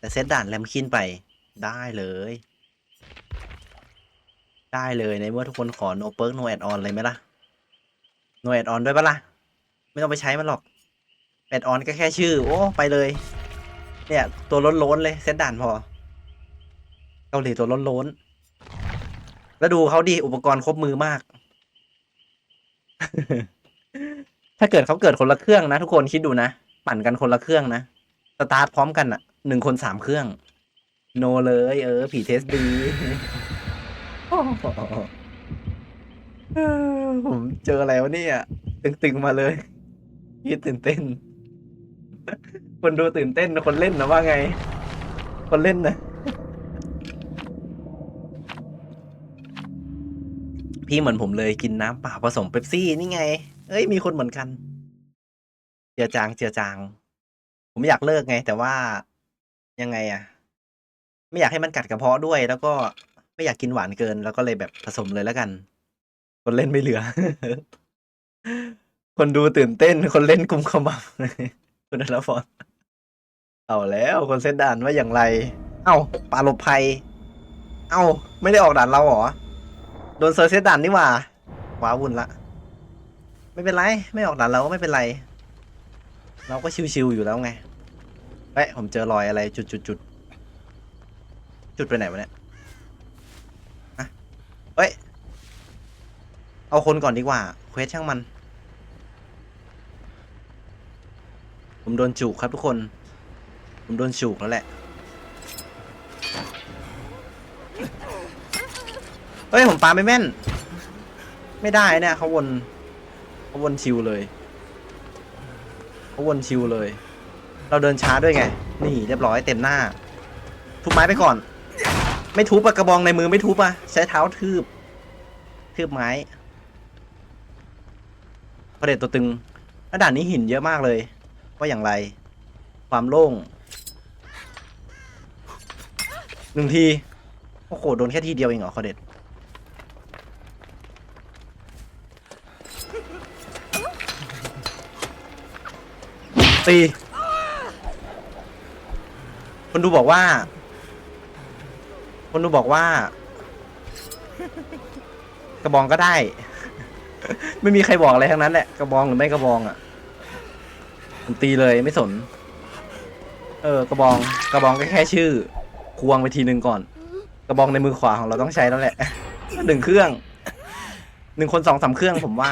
แต่เซตด่านแรมคินไปได้เลย ได้เลยในเมื่อทุกคนขอ no perk no add on เลยไหมล่ะ no add on ด้วยปะล่ะ ไม่ต้องไปใช้มันหรอก add on ก็แค่ชื่อ โอ้ ไปเลย เนี่ย ตัวล้นล้นๆเลยเซตด่านพอ เกาหลีตัวล้นล้นๆแล้วดูเขาดีอุปกรณ์ครบมือมาก ถ้าเกิดเขาเกิดคนละเครื่องนะ ทุกคนคิดดูนะ ปั่นกันคนละเครื่องนะ สตาร์ทพร้อมกันอะ หนึ่งคนสามเครื่อง โนเลย เออ ผีเทสดีเออผมเจออะไรวะเนี่ย ตึงๆมาเลยพี่ตื่นเต้น คนดูตื่นเต้น คนเล่นนะว่าไง คนเล่นนะพี่เหมือนผมเลยกินน้ำเปล่าผสมเป๊ปซี่นี่ไง เอ้ยมีคนเหมือนกัน เจือจางเจือจาง ผมอยากเลิกไง แต่ว่า ยังไงอะไม่อยากให้มันกัดกระเพาะด้วย แล้วก็ไม่อยากกินหวานเกิน แล้วก็เลยแบบผสมเลยแล้วกัน คนเล่นไม่เหลือ คนดูตื่นเต้น คนเล่นกุมขมับคุณนรพรเอาแล้วคนเซตด่านว่าอย่างไร เอ้าปลาหลบภัย เอ้า ไม่ได้ออกด่านเราเหรอ โดนเซอร์เซตด่านนี่หว่าว้าวุ่นละ ไม่เป็นไร ไม่ออกด่านเราก็ไม่เป็นไร เราก็ชิวๆอยู่แล้วไง เฮ้ยผมเจอรอยอะไรจุดจุดจุดจุดไปไหนวะเนี่ยฮะเฮ้ย เอาคนก่อนดีกว่า เควสช่างมัน ผมโดนจุกครับทุกคน ผมโดนจุกแล้วแหละ เฮ้ย ผมปาไม่แม่น ไม่ได้เนี่ยเขาวนเขาวนชิวเลยเขาวนชิวเลย เราเดินช้าด้วยไง นี่เรียบร้อยเต็มหน้า ทุบไม้ไปก่อน ไม่ทุบอะกระบองในมือไม่ทุบอะใช้เท้าทืบ ทืบไม้ประเด็ดตัวตึงแล้วด่านนี้หินเยอะมากเลย ว่าอย่างไร ความโล่งหนึ่งที โอ้โห โดนแค่ทีเดียวเองเหรอคอเด็ดตี คนดูบอกว่า คนดูบอกว่า กระบองก็ได้ ไม่มีใครบอกอะไรทั้งนั้นแหละ กระบองหรือไม่กระบองอะผมตีเลยไม่สน เออ กระบอง กระบองก็แค่ชื่อ ควงไปทีหนึ่งก่อน กระบองในมือขวาของเราต้องใช้แล้วแหละหนึ่งเครื่อง หนึ่งคนสองสามเครื่องผมว่า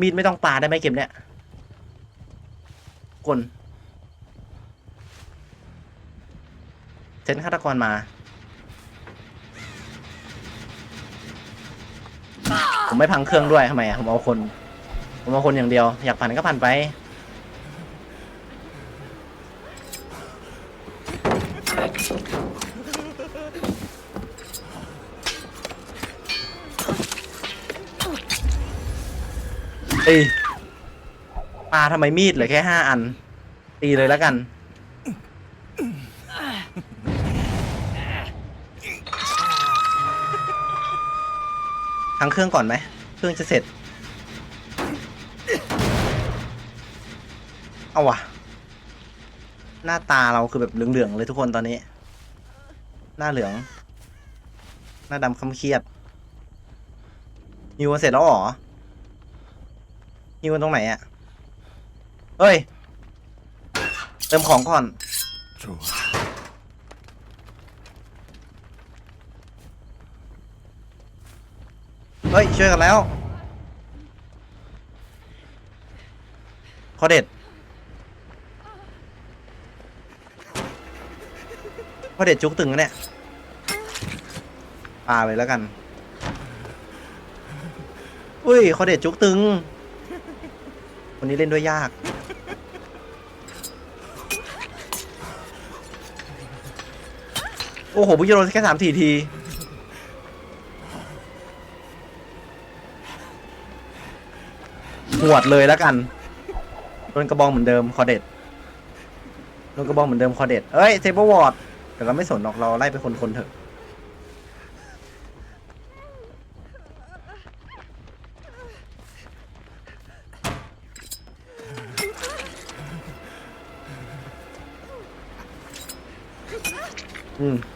มีดไม่ต้องปาได้ไหมเกมเนี้ย กลเซนฆาตกรมา ผมไม่พังเครื่องด้วยทำไมอะผมเอาคน ผมเอาคนอย่างเดียว อยากผ่านก็ผ่านไป เอ้ ยปาทำไมมีดเหลือแค่ห้าอัน ตีเลยแล้วกัน ทั้งเครื่องก่อนไหม เครื่องจะเสร็จ เอาวะหน้าตาเราคือแบบเหลือง ๆ เลยทุกคนตอนนี้ หน้าเหลือง หน้าดำคำเครียดนิวเสร็จแล้วหรอฮิวกันตรงไหนอะ เฮ้ย เติมของก่อน.เฮ้ย ช่วยกันแล้วขอเด็ดขอเด็ดจุกตึงเนี่ยปาไปแล้วกัน อุ้ยขอเด็ดจุกตึงคนนี้เล่นด้วยยาก โอ้โหพุ่งจะโดนแค่สามสี่ทีหวดเลยแล้วกันโดนกระบองเหมือนเดิมคอเด็ดโดนกระบองเหมือนเดิมคอเด็ดเอ้ยเซเบอร์วอร์ดแต่เราไม่สนหรอกเราไล่ไปคนๆเถอะ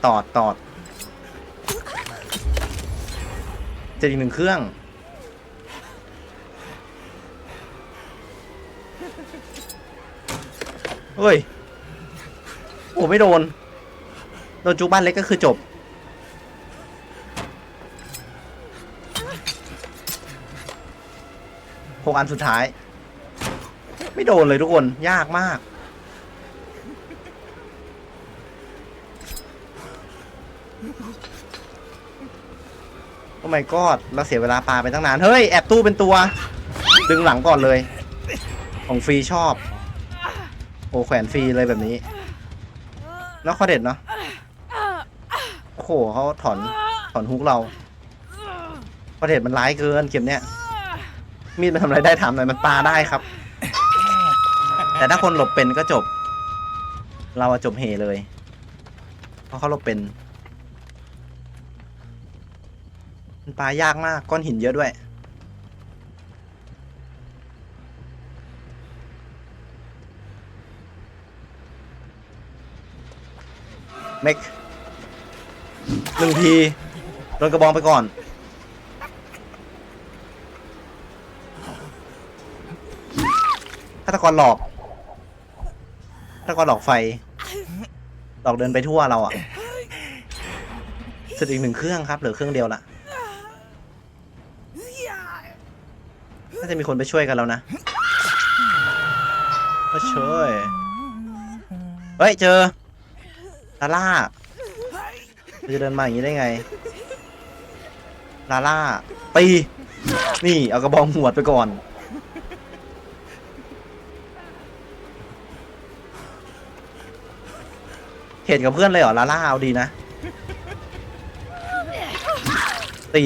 ตอดตอดเจะอีกหนึ่งเครื่อง เฮ้ย โอ้ไม่โดน โดนจูบ้านเล็กก็คือจบ หกอันสุดท้าย ไม่โดนเลยทุกคน ยากมาก โอ้ my god เราเสียเวลาปลาไปตั้งนาน เฮ้ย แอบตู้เป็นตัว ดึงหลังก่อนเลย ของฟรีชอบ โอ้แขวนฟรีเลยแบบนี้แล้วข้อเด็ดเนาะโอ้โหเขาถอนถอนฮุกเราข้อเด็ดมันร้ายเกินเกมเนี้ยมีดมันทำอะไรได้ทำหน่อยมันปาได้ครับ แต่ถ้าคนหลบเป็นก็จบ เราจบเหเลย เพราะเขาหลบเป็น มันปลายากมาก ก้อนหินเยอะด้วย เมกหนึ่งทีโดนกระบองไปก่อน ฆาตกรหลอก ฆาตกรหลอกไฟ หลอกเดินไปทั่วเราอะสุดอีกหนึ่งเครื่องครับ เหลือเครื่องเดียวละ น่าจะมีคนไปช่วยกันแล้วนะมาช่วยเฮ้ยเจอลาล่าจะเดินมาอย่างนี้ได้ไง ลาล่าตีนี่เอากระบองหวดไปก่อน เห็นกับเพื่อนเลยเหรอลาล่าเอาดีนะตี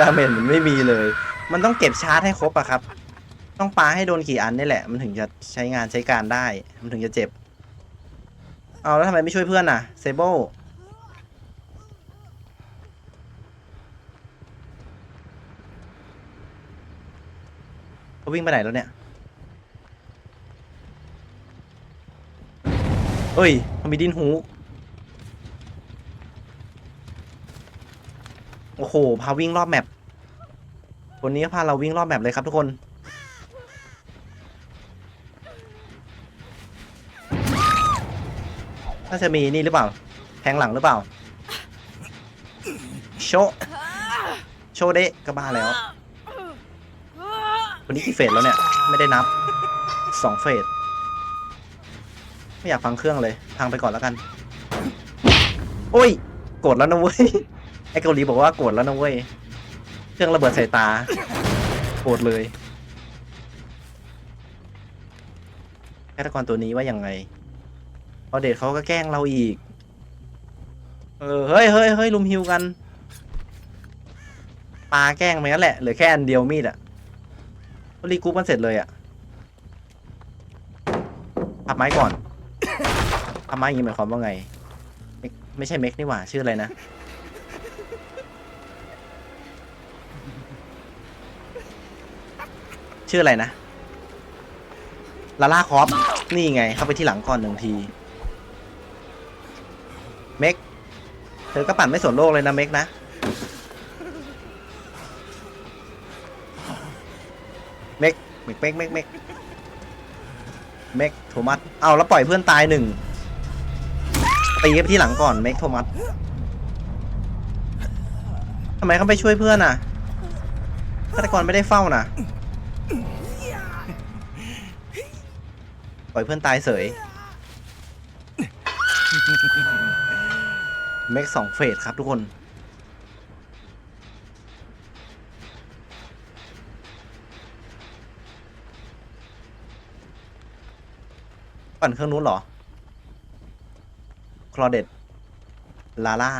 ดาเมจมันไม่มีเลย มันต้องเก็บชาร์จให้ครบอะครับ ต้องปาให้โดนกี่อันนี่แหละ มันถึงจะใช้งานใช้การได้ มันถึงจะเจ็บ เอาแล้วทำไมไม่ช่วยเพื่อนน่ะเซเบิลเขาวิ่งไปไหนแล้วเนี่ยเอ้ยเขามีดินฮู โอ้โห พาวิ่งรอบแมปคนนี้พาเราวิ่งรอบแมปเลยครับทุกคน น่าจะมีนี่หรือเปล่า แทงหลังหรือเปล่า โชว์โชว์เดะก็บ้าแล้ววันนี้กี่เฟสแล้วเนี่ย ไม่ได้นับสองเฟส ไม่อยากฟังเครื่องเลยพังไปก่อนแล้วกัน โอ้ย โกรธแล้วนะเว้ย ไอ้เกาหลีบอกว่าโกรธแล้วนะเว้ย เครื่องระเบิดใส่ตา โกรธเลยฆาตกรตัวนี้ว่ายังไงพอเดทเขาก็แกล้งเราอีก เออ เฮ้ยเฮ้ยเฮ้ยลุมฮิวกัน ปลาแกล้งไปงั้นแหละ เหลือแค่อันเดียวมีดอะรีกรุ๊ปมันเสร็จเลยอะพับไม้ก่อนพับไม้อย่างนี้หมายความว่าไง ไม่ไม่ใช่เม็กนี่หว่า ชื่ออะไรนะ ชื่ออะไรนะลาล่าคอปนี่ไง เข้าไปที่หลังก่อนหนึ่งทีเม็กเธอก็ปั่นไม่สนโลกเลยนะเม็กนะ เม็กเม็กเม็กเม็กเมกเมกโทมัสเอาแล้วปล่อยเพื่อนตายหนึ่งตีไปที่หลังก่อนเม็กโทมัสทำไมเขาไปช่วยเพื่อนอะฆาตกรไม่ได้เฝ้านะ ล่อยเพื่อนตายเสยเมกสองเฟสครับทุกคนปั่นเครื่องนู้นเหรอ คลอเดตลาล่า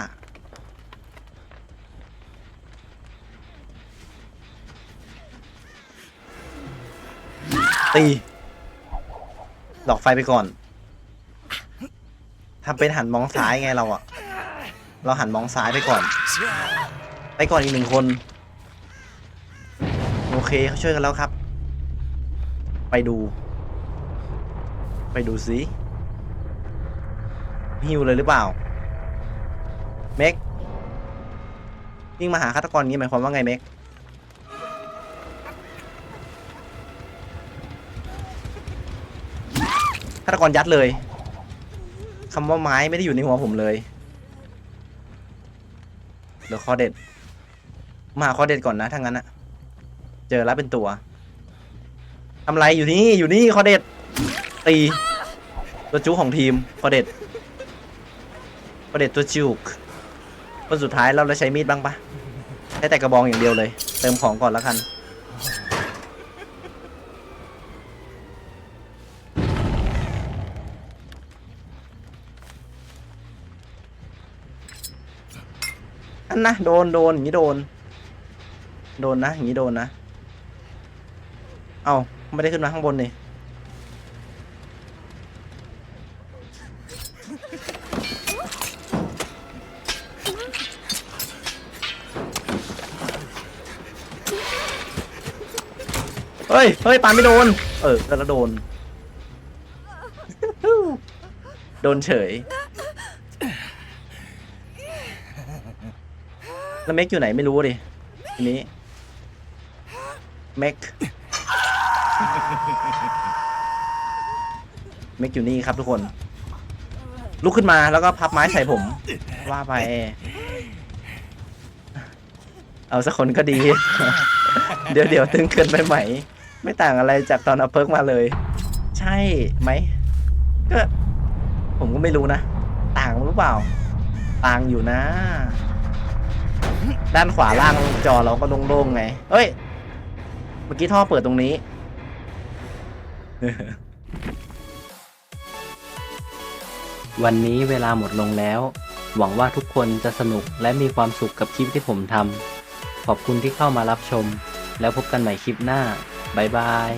ตี หลอกไฟไปก่อนทำเป็นหันมองซ้ายไงเราอะเราหันมองซ้ายไปก่อน ไปก่อนอีกหนึ่งคน โอเคเขาช่วยกันแล้วครับ ไปดู ไปดูสิฮิวเลยหรือเปล่า เม็กวิ่งมาหาฆาตกรนี้หมายความว่าไงเม็ก ฆาตกรยัดเลยคำว่าไม้ไม่ได้อยู่ในหัวผมเลยเดี๋ยวคอเด็ด มาคอเด็ดก่อนนะถ้างั้นอะเจอแล้วเป็นตัวทำไรอยู่นี่อยู่นี่คอเด็ดตีตัวจุของทีมคอเด็ดคอเด็ดตัวจุกคนสุดท้ายเราจะใช้มีดบ้างปะใช้แต่กระบองอย่างเดียวเลย เติมของก่อนแล้วกัน อันนะโดนโดนอย่างนี้โดน โดนนะอย่างนี้โดนนะ เอาไม่ได้ขึ้นมาข้างบนนี่เฮ้ย เฮ้ยปาไม่โดน เออแล้วโดน โดนเฉย แล้วเม็กอยู่ไหนไม่รู้ดิทีนี้เม็กเม็กอยู่นี่ครับทุกคน ลุกขึ้นมาแล้วก็พับไม้ใส่ผม ว่าไป เอาสักคนก็ดี เดี๋ยวเดี๋ยวตึงเกินไปไหม ไม่ต่างอะไรจากตอนเอาเพิกมาเลย ใช่ไหมก็ผมก็ไม่รู้นะ ต่างหรือเปล่า ต่างอยู่นะ ด้านขวาล่างจอเราก็โล่งๆไงเฮ้ย เมื่อกี้ท่อเปิดตรงนี้ วันนี้เวลาหมดลงแล้ว หวังว่าทุกคนจะสนุกและมีความสุขกับคลิปที่ผมทำขอบคุณที่เข้ามารับชม แล้วพบกันใหม่คลิปหน้า บ๊ายบาย